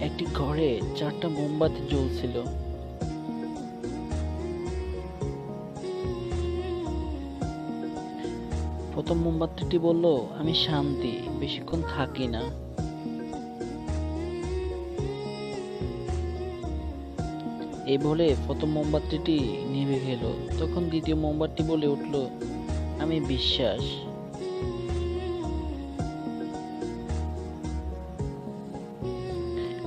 একটি ঘরে চারটা মোমবাতি জ্বলছিল। প্রথম মোমবাতিটি বলল, আমি শান্তি, বেশিক্ষণ থাকি না। এই বলে প্রথম মোমবাতিটি নিভে গেল। তখন দ্বিতীয় মোমবাতি বলে উঠল, আমি বিশ্বাস।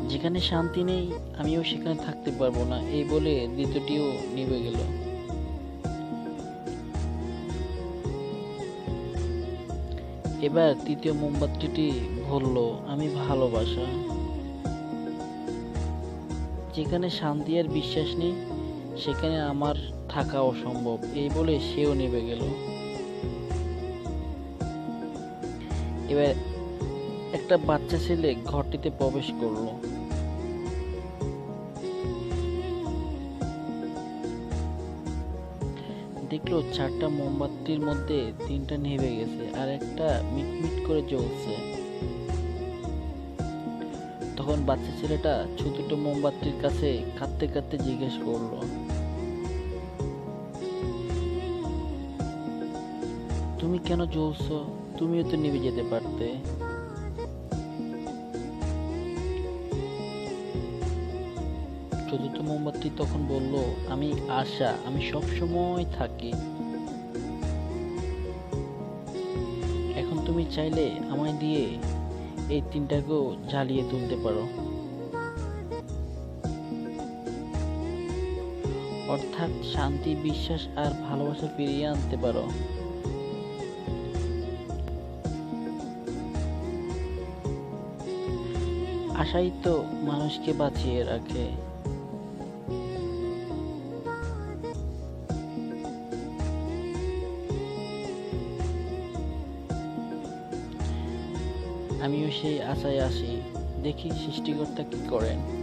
যেখানে শান্তি নেই, আমিও সেখানে থাকতে পারব না, এই বলে দ্বিতীয়টিও নিভে গেল। এবার তৃতীয় মোমবাতিটি বলল, আমি ভালোবাসা। যেখানে শান্তি আর বিশ্বাস নেই, সেখানে আমার থাকা অসম্ভব। এই বলে সেও নেবে গেল। এবার একটা বাচ্চা ছেলে ঘরটিতে প্রবেশ করল। দেখল চারটা মোমবাতির মধ্যে তিনটা নেভে গেছে আর একটা মিটমিট করে জ্বলছে। তখন বাচ্চা ছেলেটা ছোট্ট মোমবাতির কাছে কাঁদতে কাঁদতে জিজ্ঞেস করল। তুমি কেন জ্বলছো? তুমিও তো নিভে যেতে পারতে। চতুর্থ মোমবাতি তখন বলল, আমি আশা, আমি সব সময় থাকি। এখন তুমি চাইলে আমায় দিয়ে এই তিনটাকেও জ্বালিয়ে তুলতে পারো। অর্থাৎ শান্তি, বিশ্বাস আর ভালোবাসা ফিরিয়ে আনতে পারো। আশাই তো মানুষকে বাঁচিয়ে রাখে। আমিও সেই আশায় আসি দেখি সৃষ্টিকর্তা কি করেন।